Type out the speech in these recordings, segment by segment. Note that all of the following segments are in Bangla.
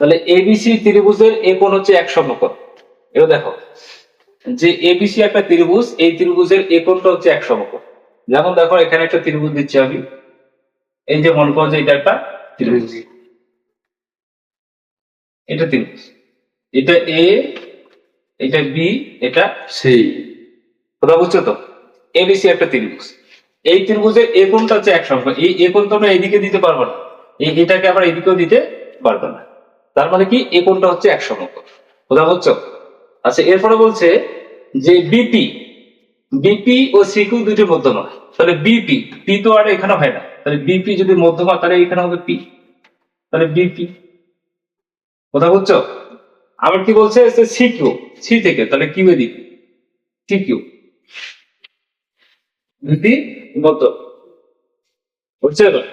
তাহলে এবিসি ত্রিভুজের এ কোণ হচ্ছে এক সমকোণ। এটা দেখো, যে এবিসি একটা ত্রিভুজ, এই ত্রিভুজের এ কোণটা হচ্ছে এক সমকোণ। যেমন দেখো, এখানে একটা ত্রিভুজ দিচ্ছি আমি। এই যে মনে করো যে এটা একটা ত্রিভুজ। এটা ত্রিভুজ। এটা এ এটা বি এটা সেই কথা বুঝছ তো? এবিসি একটা ত্রিভুজ। এই ত্রিভুজের এ কোণটা হচ্ছে এক সংখ্যা এই এ কোণ তো আমরা এইদিকে দিতে পারব না। এটাকে আবার এদিকেও দিতে পারব না। তার মানে কি? এ কোণটা হচ্ছে এক সমকোণ কথা বুঝছ? আচ্ছা এরপরে বলছে যে বিপি বিপি ও সিকিউ দুটি মধ্যমা তাহলে বিপি পি তো আর এখানে হয় না। তাহলে বিপি যদি মধ্যমা তাহলে এখানে হবে পি তাহলে বিপি কথা বুঝছ? আবার কি বলছে? সিকিউ সি থেকে, তাহলে কিউ এদিক। সিকিউ দুটি মত বুঝছ এবার?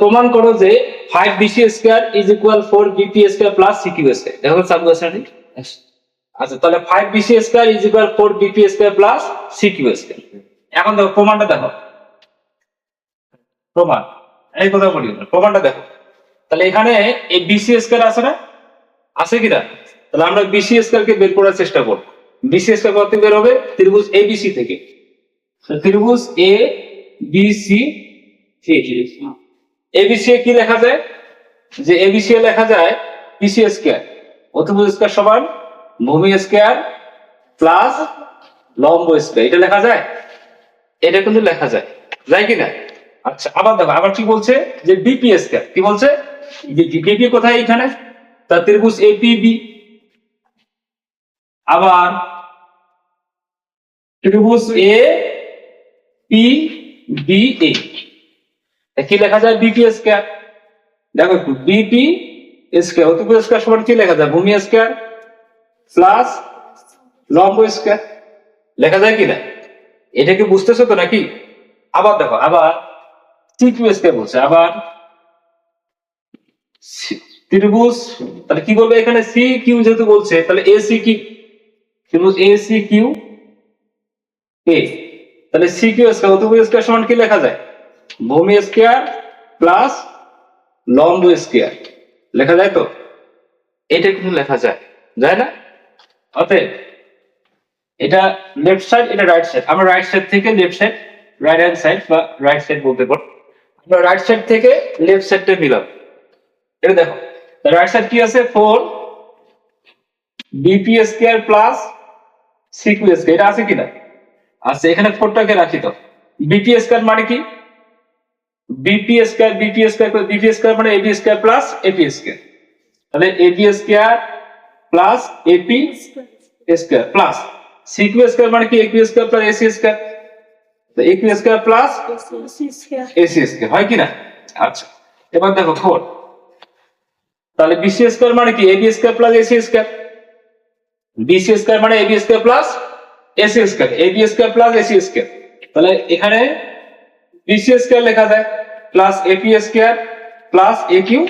প্রমাণ করো যে five BC square is equal four BP square plus CQ square দেখো সাবগুলো আচ্ছা তাহলে five BC square is equal four BP square plus CQ square এখন দেখো প্রমাণটা দেখো। প্রমাণ। এই কথা বলি প্রমাণটা দেখো। তাহলে এখানে এই বিসি স্কোয়ার আছে না? আছে কিনা তাহলে আমরা বিসি স্কোয়ার কে বের করার চেষ্টা করব। বিসি স্কোয়ার কত বের হবে? ত্রিভুজ এবিসি থেকে। ত্রিভুজ এ বি সি এবিসি কি লেখা যায়? যে এবিসি লেখা যায় পিসি স্কোয়ার অতিভুজ স্কোয়ার সমান ভূমি স্কোয়ার প্লাস লম্ব স্কোয়ার এটা লেখা যায়? এটা কিন্তু লেখা যায়। যায় কি না আচ্ছা আবার দেখো, আবার কি বলছে? যে বিপি স্কোয়ার কি বলছে? বিপি কোথায় এখানে? তা ত্রিভুজ এপিবি আবার ত্রিভুজ এ পি বি এ কি লেখা যায় বিপি স্কোয়ার দেখো বিপি স্কোয়ার অতিভুজ স্কোয়ার সমান কি লেখা যায়? ভূমি স্কোয়ার প্লাস লম্ব স্কোয়ার লেখা যায় কি না? এটা কি বুঝতেছো তো নাকি? আবার দেখো, আবার সিকিউ স্কোয়ার বলছে, আবার ত্রিভুজ, তাহলে কি বলবে এখানে? সি কিউ যেহেতু বলছে, তাহলে এ সি কি ত্রিভুজ এ সি কিউ এ তাহলে সি কিউ স্কোয়ার অতিভুজ স্কোয়ার সমান কি লেখা যায়? ভূমি স্কোয়ার প্লাস লম্ব স্কোয়ার। লেখা যায় তো? এটা কিন্তু লেখা যায়। যায় না? অতএব, এটা লেফট সাইড এটা রাইট সাইড আমরা রাইট সাইড থেকে left side right hand side বা রাইট সাইড বলতে পারো। আমরা রাইট সাইড থেকে লেফট সাইডটা মিলাম এটা দেখো রাইট সাইড কি আছে? Four BP square plus CQ square এটা আছে কিনা? আচ্ছা এখানে ফোরটাকে রাখি তো। বিপি স্কোয়ার মানে কি? BP square BP square BP square মানে AB square plus AP square তাহলে AB square plus AP square plus CQ square মানে কি AQ square plus AC square তো AQ square plus AC square হয় কি না আচ্ছা এবার দেখো ফোর তাহলে বিসি স্কোয়ার মানে কি AB square plus AC square BC square মানে AB square plus AC square AB square plus AC square তাহলে এখানে বিসি স্কোয়ার লেখা যায় plus AP square plus A Q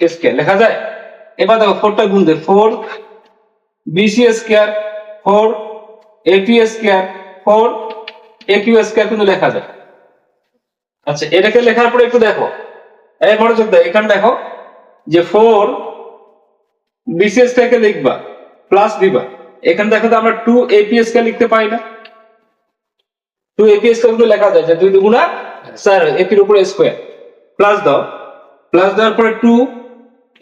square লেখা যায়? এবার দেখো ফোরটা গুণ দে four BC square four AP square four A Q square কিন্তু লেখা যায়। আচ্ছা এটাকে লেখার পরে একটু দেখো। এই মনোযোগ দাও এখানে দেখো যে ফোর বিসি স্কোয়ারকে লিখবা প্লাস দিবা। এখানে দেখো তো আমরা টু এপি স্কোয়ার লিখতে পাই না। টু এপি স্কোয়ার কিন্তু লেখা যায় যে দুই দুগুণা স্যার এপির উপরে স্কোয়ার প্লাস দাও। প্লাস দেওয়ার পরে টু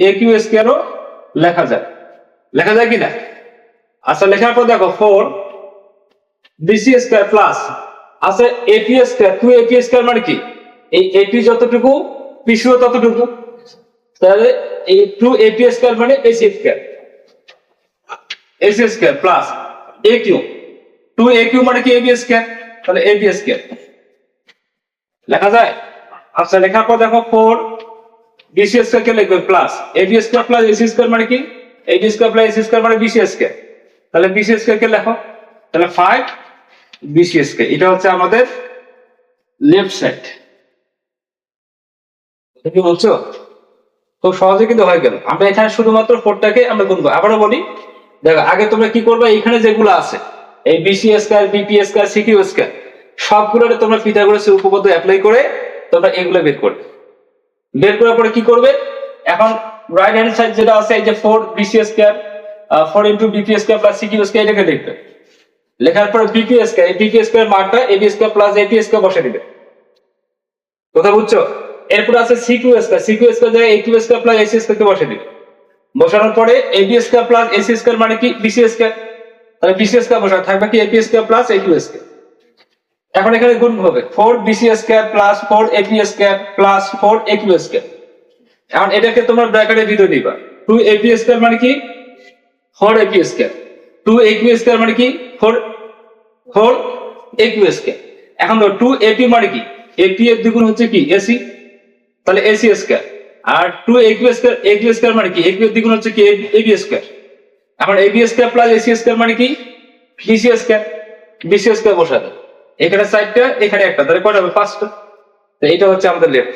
এ কিউ স্কোয়ারও লেখা যায়। লেখা যায় কি না আচ্ছা লেখার পর দেখো ফোর বিসি স্কোয়ার প্লাস আচ্ছা AP square two AP square মানে কি? এই এপি যতটুকু পিসিও ততটুকু। তাহলে এই টু এপি স্কোয়ার মানে AC square AC square plus A Q two A Q মানে কি এবি স্কোয়ার তাহলে এবি স্কোয়ার লেখা যায়? আচ্ছা লেখার পর দেখো ফোর বিসি স্কোয়ার কে লিখবে plus AB square plus AC square মানে কি? AB square plus AC square মানে বিসি স্কোয়ার তাহলে বিসি স্কোয়ার কে লেখো। তাহলে ফাইভ বিসি স্কোয়ার এটা হচ্ছে আমাদের লেফট সাইড কি বলছো? খুব সহজে কিন্তু হয়ে গেল। আমরা এখানে শুধুমাত্র ফোরটাকে আমরা গুনবো। আবারও বলি, দেখো, আগে তোমরা কি করবে? এখানে যেগুলো আছে এই BC square BP square CQ square সবগুলোরে তোমরা পিথাগোরাসের উপপাদ্য অ্যাপ্লাই করে তোমরা এগুলো বের করবে। বের করার পরে কি করবে? এখন রাইট হ্যান্ড সাইড যেটা আছে, এই যে four BC square four into BP square plus CQ square এটাকে লিখবে লেখার পর বিপি স্কোয়ার এই বিপি স্কোয়ার মানটা AB square plus AP square বসে দিবে। কথা বুঝছ? এরপর আছে সিকিউ স্কোয়ার সিকিউ স্কোয়ার জায়গায় একিউ স্কোয়ার প্লাস এসি স্কোয়ারকে বসে দিবে। বসানোর পরে AB square plus AC square মানে কি? বিসি স্কোয়ার তাহলে বিসি স্কোয়ার বসানো, থাকবে কি AP square plus AQ square এখন এখানে গুণ হবে। Four BC square plus four AP square plus four AQ square এখন এটাকে তোমরা ব্র্যাকেটে ভিতরে দিবা টু এপি স্কোয়ার মানে কি? Four AP square two AQ square মানে কি? ফোর ফোর একিউ স্কোয়ার এখন ধরো টু এপি মানে কি? এপি এর দ্বিগুণ হচ্ছে কি? এসি তাহলে এসি স্কোয়ার আর two AQ square AQ square মানে কি? একিউ এর দ্বিগুণ হচ্ছে কি? এবি স্কোয়ার এখন AB square plus AC square মানে কি? বিসি স্কোয়ার বিসি স্কোয়ার বসাতে এখানে সাইডটা এখানে একটা তাহলে কয়টা হবে? পাঁচটা তো এটা হচ্ছে আমাদের লেফট